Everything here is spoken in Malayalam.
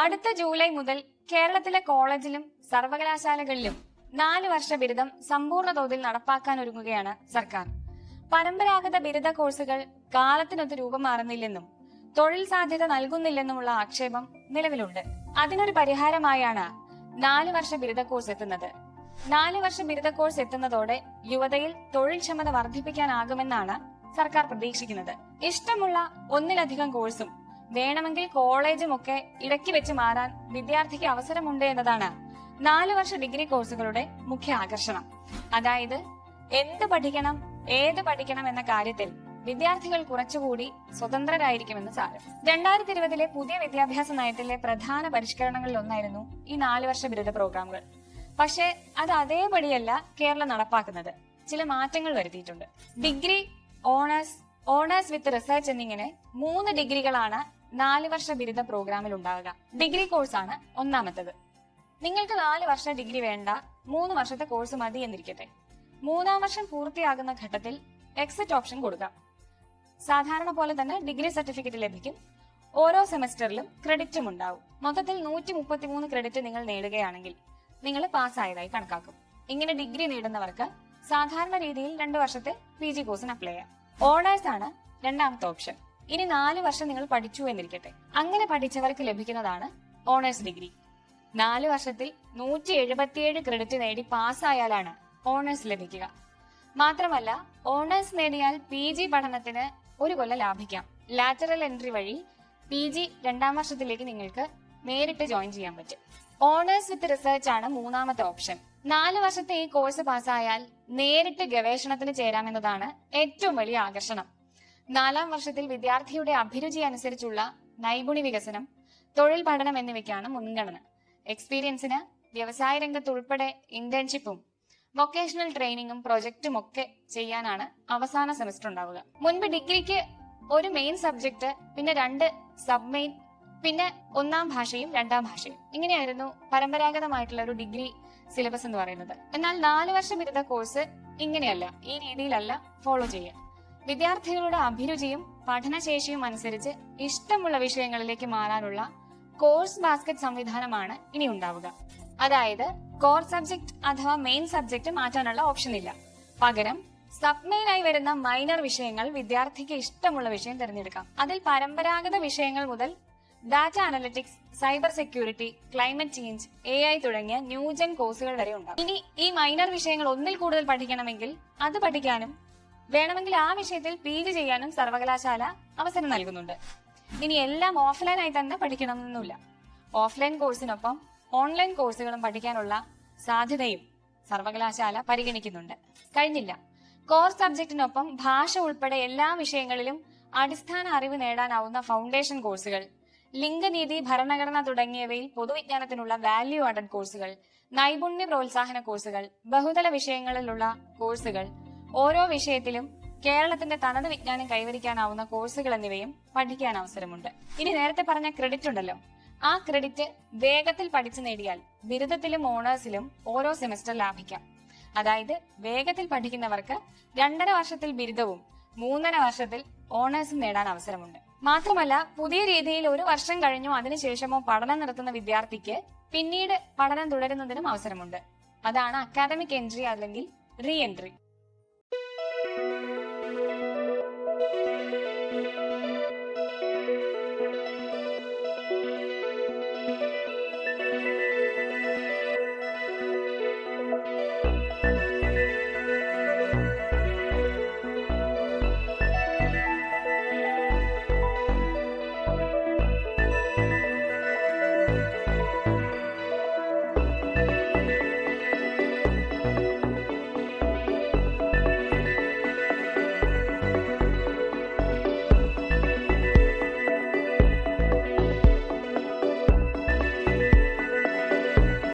അടുത്ത ജൂലൈ മുതൽ കേരളത്തിലെ കോളേജിലും സർവകലാശാലകളിലും നാല് വർഷ ബിരുദം സമ്പൂർണ തോതിൽ നടപ്പാക്കാൻ ഒരുങ്ങുകയാണ് സർക്കാർ. പരമ്പരാഗത ബിരുദ കോഴ്സുകൾ കാലത്തിനൊത്ത് രൂപം മാറുന്നില്ലെന്നും തൊഴിൽ സാധ്യത നൽകുന്നില്ലെന്നുമുള്ള ആക്ഷേപം നിലവിലുണ്ട്. അതിനൊരു പരിഹാരമായാണ് നാല് വർഷ ബിരുദ കോഴ്സ് എത്തുന്നത്. നാല് വർഷ ബിരുദ കോഴ്സ് എത്തുന്നതോടെ യുവതയിൽ തൊഴിൽ ക്ഷമത വർദ്ധിപ്പിക്കാനാകുമെന്നാണ് സർക്കാർ പ്രതീക്ഷിക്കുന്നത്. ഇഷ്ടമുള്ള ഒന്നിലധികം കോഴ്സും വേണമെങ്കിൽ കോളേജും ഒക്കെ ഇടയ്ക്ക് വെച്ച് മാറാൻ വിദ്യാർത്ഥിക്ക് അവസരമുണ്ട് എന്നതാണ് നാല് വർഷ ഡിഗ്രി കോഴ്സുകളുടെ മുഖ്യ ആകർഷണം. അതായത് എന്ത് പഠിക്കണം ഏത് പഠിക്കണം എന്ന കാര്യത്തിൽ വിദ്യാർത്ഥികൾ കുറച്ചുകൂടി സ്വതന്ത്രരായിരിക്കുമെന്ന് സാരം. രണ്ടായിരത്തി ഇരുപതിലെ പുതിയ വിദ്യാഭ്യാസ നയത്തിലെ പ്രധാന പരിഷ്കരണങ്ങളിൽ ഒന്നായിരുന്നു ഈ നാല് വർഷ ബിരുദ പ്രോഗ്രാമുകൾ. പക്ഷേ അത് അതേപടിയല്ല കേരളം നടപ്പാക്കുന്നത്. ചില മാറ്റങ്ങൾ വരുത്തിയിട്ടുണ്ട്. Degree honours honours with research എന്നിങ്ങനെ മൂന്ന് ഡിഗ്രികളാണ് നാല് വർഷ ബിരുദ പ്രോഗ്രാമിൽ ഉണ്ടാവുക. ഡിഗ്രി കോഴ്സാണ് ഒന്നാമത്തത്. നിങ്ങൾക്ക് നാല് വർഷ ഡിഗ്രി വേണ്ട. മൂന്ന് വർഷത്തെ കോഴ്സ് മതി എന്നിരിക്കട്ടെ. മൂന്നാം വർഷം പൂർത്തിയാകുന്ന ഘട്ടത്തിൽ എക്സിറ്റ് ഓപ്ഷൻ കൊടുക്കാം സാധാരണ പോലെ തന്നെ ഡിഗ്രി സർട്ടിഫിക്കറ്റ് ലഭിക്കും. ഓരോ സെമസ്റ്ററിലും ക്രെഡിറ്റും ഉണ്ടാവും. മൊത്തത്തിൽ നൂറ്റി മുപ്പത്തിമൂന്ന് ക്രെഡിറ്റ് നിങ്ങൾ നേടുകയാണെങ്കിൽ നിങ്ങൾ പാസ്സായതായി കണക്കാക്കും. ഇങ്ങനെ ഡിഗ്രി നേടുന്നവർക്ക് സാധാരണ രീതിയിൽ രണ്ടു വർഷത്തെ പി ജി കോഴ്സിന് അപ്ലൈ ചെയ്യാം. ഓണേഴ്സ് ആണ് രണ്ടാമത്തെ ഓപ്ഷൻ ഇനി നാല് വർഷം നിങ്ങൾ പഠിച്ചു എന്നിരിക്കട്ടെ. അങ്ങനെ പഠിച്ചവർക്ക് ലഭിക്കുന്നതാണ് ഓണേഴ്സ് ഡിഗ്രി നാല് വർഷത്തിൽ നൂറ്റി എഴുപത്തിയേഴ് ക്രെഡിറ്റ് നേടി പാസ്സായാലാണ് ഓണേഴ്സ് ലഭിക്കുക. മാത്രമല്ല ഓണേഴ്സ് നേടിയാൽ പി ജി പഠനത്തിന് ഒരു കൊല്ലം ലാഭിക്കാം. ലാറ്ററൽ എൻട്രി വഴി പി ജി രണ്ടാം വർഷത്തിലേക്ക് നിങ്ങൾക്ക് നേരിട്ട് ജോയിൻ ചെയ്യാൻ പറ്റും. ഓണേഴ്സ് വിത്ത് റിസർച്ച് ആണ് മൂന്നാമത്തെ ഓപ്ഷൻ നാല് വർഷത്തെ ഈ കോഴ്സ് പാസ്സായാൽ നേരിട്ട് ഗവേഷണത്തിന് ചേരാമെന്നതാണ് ഏറ്റവും വലിയ ആകർഷണം. നാലാം വർഷത്തിൽ വിദ്യാർത്ഥിയുടെ അഭിരുചി അനുസരിച്ചുള്ള നൈപുണി വികസനം തൊഴിൽ പഠനം എന്നിവയ്ക്കാണ് മുൻഗണന. എക്സ്പീരിയൻസിന് വ്യവസായ രംഗത്ത് ഉൾപ്പെടെ ഇന്റേൺഷിപ്പും വൊക്കേഷണൽ ട്രെയിനിങ്ങും പ്രൊജക്റ്റും ഒക്കെ ചെയ്യാനാണ് അവസാന സെമസ്റ്റർ ഉണ്ടാവുക. മുൻപ് ഡിഗ്രിക്ക് ഒരു മെയിൻ സബ്ജക്ട് പിന്നെ രണ്ട് സബ് മെയിൻ പിന്നെ ഒന്നാം ഭാഷയും രണ്ടാം ഭാഷയും. ഇങ്ങനെയായിരുന്നു പരമ്പരാഗതമായിട്ടുള്ള ഒരു ഡിഗ്രി സിലബസ് എന്ന് പറയുന്നത്. എന്നാൽ നാല് വർഷ ബിരുദ കോഴ്സ് ഇങ്ങനെയല്ല. ഈ രീതിയിലല്ല ഫോളോ ചെയ്യുക. വിദ്യാർത്ഥികളുടെ അഭിരുചിയും പഠനശേഷിയും അനുസരിച്ച് ഇഷ്ടമുള്ള വിഷയങ്ങളിലേക്ക് മാറാനുള്ള കോഴ്സ് ബാസ്ക്കറ്റ് സംവിധാനമാണ് ഇനി ഉണ്ടാവുക. അതായത് കോർ സബ്ജക്ട് അഥവാ മെയിൻ സബ്ജക്ട് മാറ്റാനുള്ള ഓപ്ഷൻ ഇല്ല. പകരം സബ് മെയിൻ ആയി വരുന്ന മൈനർ വിഷയങ്ങൾ വിദ്യാർത്ഥിക്ക് ഇഷ്ടമുള്ള വിഷയം തിരഞ്ഞെടുക്കാം. അതിൽ പരമ്പരാഗത വിഷയങ്ങൾ മുതൽ data analytics cyber security climate change A I തുടങ്ങിയ ന്യൂജൻ കോഴ്സുകൾ വരെ ഉണ്ടാകും. ഇനി ഈ മൈനർ വിഷയങ്ങൾ ഒന്നിൽ കൂടുതൽ പഠിക്കണമെങ്കിൽ അത് പഠിക്കാനും വേണമെങ്കിൽ ആ വിഷയത്തിൽ പി ജി ചെയ്യാനും സർവകലാശാല അവസരം നൽകുന്നുണ്ട്. ഇനി എല്ലാം ഓഫ്ലൈൻ ആയി തന്നെ പഠിക്കണമെന്നില്ല. ഓഫ്ലൈൻ കോഴ്സിനൊപ്പം ഓൺലൈൻ കോഴ്സുകളും പഠിക്കാനുള്ള സാധ്യതയും സർവകലാശാല പരിഗണിക്കുന്നുണ്ട്. കഴിഞ്ഞില്ല. കോർ സബ്ജക്റ്റിനൊപ്പം ഭാഷ ഉൾപ്പെടെ എല്ലാ വിഷയങ്ങളിലും അടിസ്ഥാന അറിവ് നേടാനാവുന്ന ഫൗണ്ടേഷൻ കോഴ്സുകൾ ലിംഗനീതി ഭരണഘടന തുടങ്ങിയവയിൽ പൊതുവിജ്ഞാനത്തിനുള്ള വാല്യൂ ആഡഡ് കോഴ്സുകൾ നൈപുണ്യ പ്രോത്സാഹന കോഴ്സുകൾ ബഹുതല വിഷയങ്ങളിലുള്ള കോഴ്സുകൾ ഓരോ വിഷയത്തിലും കേരളത്തിന്റെ തനത് വിജ്ഞാനം കൈവരിക്കാനാവുന്ന കോഴ്സുകൾ എന്നിവയും പഠിക്കാൻ അവസരമുണ്ട്. ഇനി നേരത്തെ പറഞ്ഞ ക്രെഡിറ്റ് ഉണ്ടല്ലോ. ആ ക്രെഡിറ്റ് വേഗത്തിൽ പഠിച്ചു നേടിയാൽ ബിരുദത്തിലും ഓണേഴ്സിലും ഓരോ സെമസ്റ്റർ ലാഭിക്കാം. അതായത് വേഗത്തിൽ പഠിക്കുന്നവർക്ക് രണ്ടര വർഷത്തിൽ ബിരുദവും മൂന്നര വർഷത്തിൽ ഓണേഴ്സും നേടാൻ അവസരമുണ്ട്. മാത്രമല്ല പുതിയ രീതിയിൽ ഒരു വർഷം കഴിഞ്ഞോ അതിനുശേഷമോ പഠനം നടത്തുന്ന വിദ്യാർത്ഥിക്ക് പിന്നീട് പഠനം തുടരുന്നതിനും അവസരമുണ്ട്. അതാണ് അക്കാദമിക് എൻട്രി അല്ലെങ്കിൽ റീ എൻട്രി